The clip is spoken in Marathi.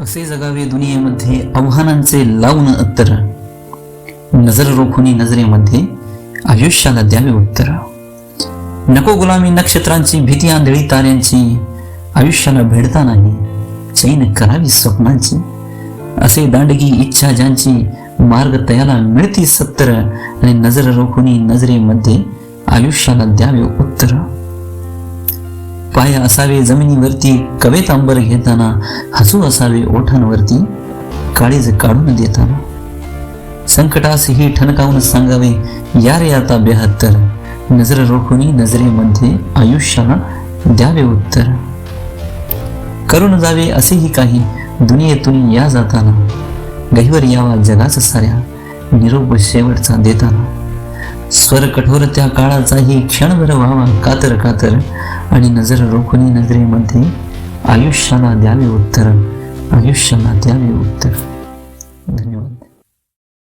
असे जगावे दुनियेमध्ये आव्हानांचे लावून उत्तर. नजर रोखुनी नजरेमध्ये आयुष्याला द्यावे उत्तर. नको गुलामी नक्षत्रांची भीती आंधळी ताऱ्यांची. आयुष्याला भेडता नाही. चैन करावी स्वप्नांची. असे दांडगी इच्छा ज्यांची मार्ग तयाला मिळती सत्तर. आणि नजर रोखुनी नजरेमध्ये आयुष्याला द्यावे उत्तर. पाय असावे जमिनीवरती कवेत अंबर घेताना हसू असावे ओठांवरती काळीज काढून देताना. संकटास ही ठणकावून सांगावे या रे आता बेहत्तर. नजर रोखुनी नजरेमध्ये आयुष्याला द्यावे उत्तर. करून जावे असेही काही दुनियेतून या जाताना. गहीवर यावा जगाच साऱ्या निरोप शेवटचा देताना. स्वर कठोर त्या काळाचाही क्षणभर व्हावा कातर कातर आणि नजर रोखणी नजरेमध्ये आयुष्याला द्यावे उत्तर. आयुष्याला द्यावे उत्तर.